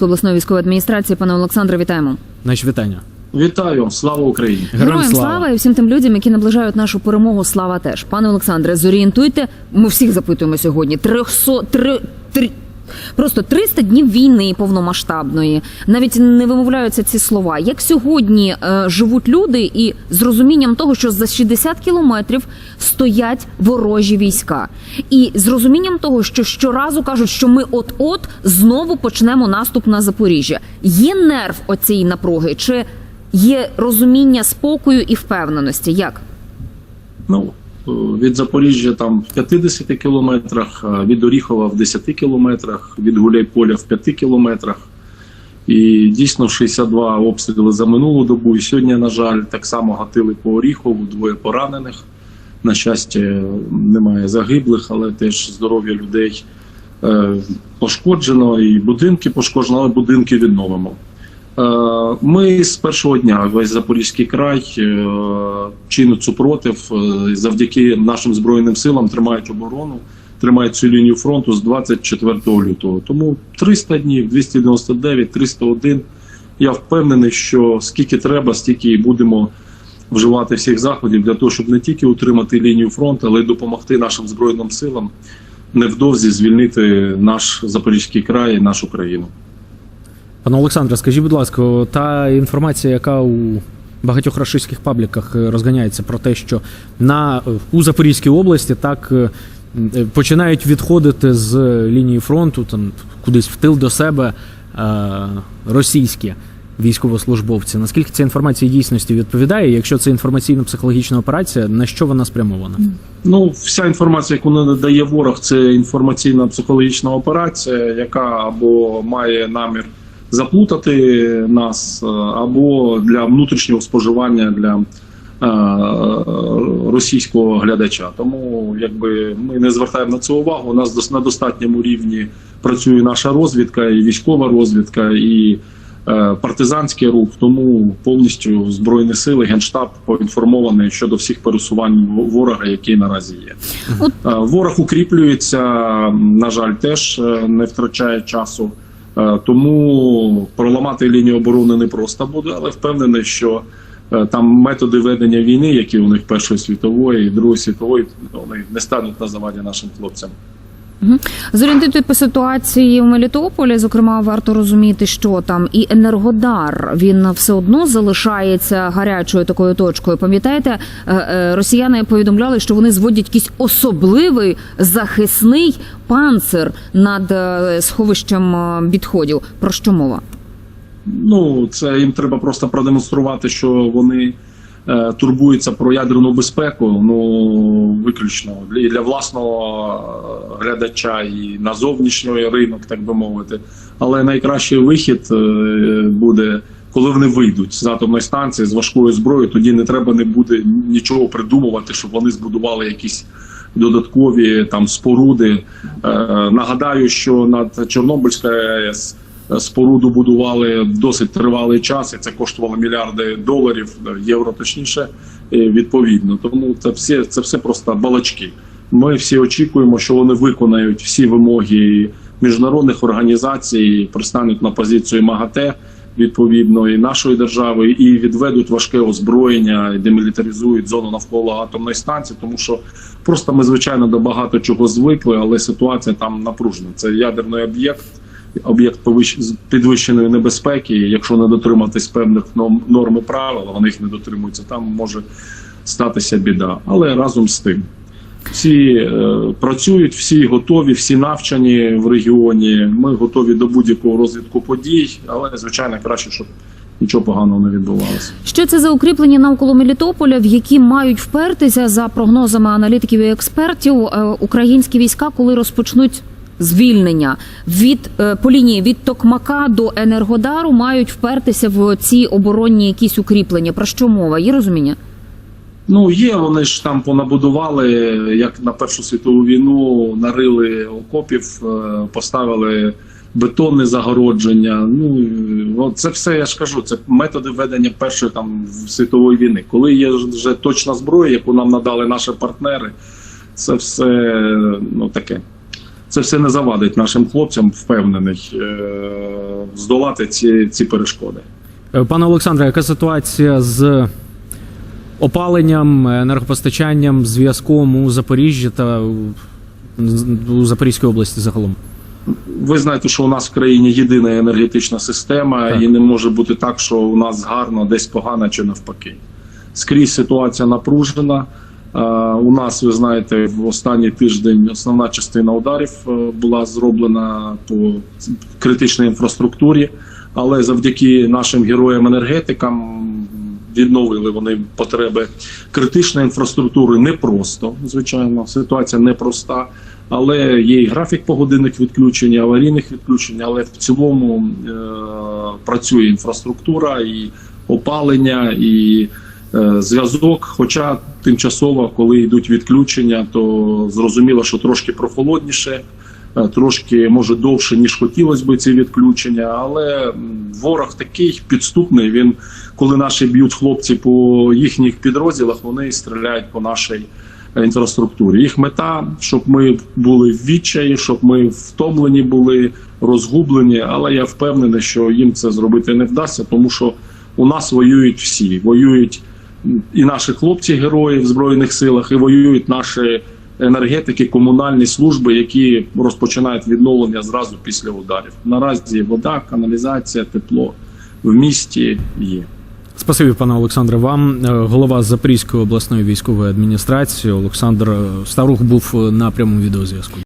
Запорізької обласної військової адміністрації. Пане Олександре, вітаємо. Наші вітання. Вітаю, слава Україні! Героям слава. і всім тим людям, які наближають нашу перемогу. Слава теж. Пане Олександре, зорієнтуйте. Ми всіх запитуємо сьогодні. 300, три, три, Просто 300 днів війни повномасштабної. Навіть не вимовляються ці слова. Як сьогодні е, живуть люди, і з розумінням того, що за 60 кілометрів стоять ворожі війська, і з розумінням того, що щоразу кажуть, що ми от-от знову почнемо наступ на Запоріжжя. Є нерв оцієї напруги, чи є розуміння спокою і впевненості? Як? Ну від Запоріжжя там в 50 кілометрах, від Оріхова в 10 кілометрах, від Гуляйполя в 5 кілометрах. І дійсно 62 обстріли за минулу добу. І сьогодні, на жаль, так само гатили по Оріхову, двоє поранених. На щастя, немає загиблих, але теж здоров'я людей е, пошкоджено, і будинки пошкоджено, але будинки відновимо. Е, Ми з першого дня весь Запорізький край е, чинить супротив е, завдяки нашим збройним силам тримають оборону, тримають цю лінію фронту з 24 лютого. Тому 300 днів, 299, 301. Я впевнений, що скільки треба, стільки і будемо вживати всіх заходів для того, щоб не тільки утримати лінію фронту, але й допомогти нашим збройним силам невдовзі звільнити наш Запорізький край і нашу країну. Пане Олександре, скажіть, будь ласка, та інформація, яка у багатьох рашистських пабліках е, розганяється про те, що на е, у Запорізькій області так е, починають відходити з лінії фронту, там кудись в тил до себе російські військовослужбовці. Наскільки ця інформація дійсності відповідає? Якщо це інформаційно-психологічна операція, на що вона спрямована? Ну, вся інформація, яку надає ворог, це інформаційна психологічна операція, яка або має намір заплутати нас, е, або для внутрішнього споживання для е, російського глядача. Тому якби ми не звертаємо на це увагу. У нас на достатньому рівні працює наша розвідка, і військова розвідка, і е, партизанський рух. Тому повністю збройні сили, генштаб поінформований щодо всіх пересувань ворога, які наразі є. Ворог укріплюється, на жаль, теж не втрачає часу. Е, Тому проламати лінію оборони не просто буде, але впевнений, що е, там методи ведення війни, які у них Першої світової і Другої світової, вони не стануть на заваді нашим хлопцям. Зорієнтуйте по ситуації в Мелітополі. Зокрема, варто розуміти, що там і Енергодар він все одно залишається гарячою такою точкою. Пам'ятаєте, е, е, росіяни повідомляли, що вони зводять якийсь особливий захисний панцир над е, сховищем відходів. Про що мова? Ну, це їм треба просто продемонструвати, що вони е, турбуються про ядерну безпеку. Ну виключно і для власного е, глядача, і на зовнішній ринок, так би мовити. Але найкращий вихід е, буде. Коли вони вийдуть з атомної станції з важкою зброєю, тоді не треба не буде нічого придумувати, щоб вони збудували якісь додаткові там споруди. Е, нагадаю, що над Чорнобильською АЕС споруду будували досить тривалий час, і це коштувало мільярди доларів, е, євро точніше, е, відповідно. Тому це все, це все просто балачки. Ми всі очікуємо, що вони виконають всі вимоги міжнародних організацій, пристануть на позицію МАГАТЕ відповідно і нашої держави, і відведуть важке озброєння, і демілітаризують зону навколо атомної станції, тому що просто ми звичайно до багато чого звикли, але ситуація там напружена. Це ядерний об'єкт, об'єкт підвищеної небезпеки. Якщо не дотриматись певних норм і правил, вони їх не дотримуються. Там може статися біда. Але разом з тим. Всі е, працюють, всі готові, всі навчані в регіоні. Ми готові до будь-якого розвитку подій, але звичайно краще, щоб нічого поганого не відбувалося. Що це за укріплення навколо Мелітополя, в які мають впертися за прогнозами аналітиків і експертів е, українські війська, коли розпочнуть звільнення від е, по лінії від Токмака до Енергодару, мають впертися в ці оборонні якісь укріплення. Про що мова? Є розуміння? Ну є, вони ж там понабудували, як на Першу світову війну, нарили окопів, е, поставили бетонне загородження. Ну це все я ж кажу. Це методи ведення першої там світової війни. Коли є вже точна зброя, яку нам надали наші партнери, це все ну таке. Це все не завадить нашим хлопцям, впевнений, е, здолати ці, ці перешкоди. Е, Пане Олександре, яка ситуація з опаленням, енергопостачанням, зв'язком у Запоріжжі та у Запорізькій області загалом? Ви знаєте, що у нас в країні єдина енергетична система, Так. і не може бути так, що у нас гарно, десь погано чи навпаки. Скрізь ситуація напружена. Е, У нас, ви знаєте, в останній тиждень основна частина ударів е, була зроблена по критичній інфраструктурі, але завдяки нашим героям-енергетикам відновили вони потреби критичної інфраструктури непросто. Звичайно, ситуація непроста. Але є і графік погодинних відключень, аварійних відключень, але в цілому е- працює інфраструктура, і опалення, і зв'язок. Хоча тимчасово, коли йдуть відключення, то зрозуміло, що трошки прохолодніше, е, трошки може довше, ніж хотілося би ці відключення. Але ворог такий підступний. Він, коли наші б'ють хлопці по їхніх підрозділах, вони стріляють по нашій інфраструктурі. Їх мета, щоб ми були в відчаї, щоб ми втомлені були, розгублені. Але я впевнений, що їм це зробити не вдасться, тому що у нас воюють всі. Воюють і наші хлопці, герої в збройних силах, і воюють наші енергетики, комунальні служби, які розпочинають відновлення зразу після ударів. Наразі вода, каналізація, тепло в місті є. Спасибі, пане Олександре. Вам Е, голова Запорізької обласної військової адміністрації Олександр Старух був на прямому відеозв'язку.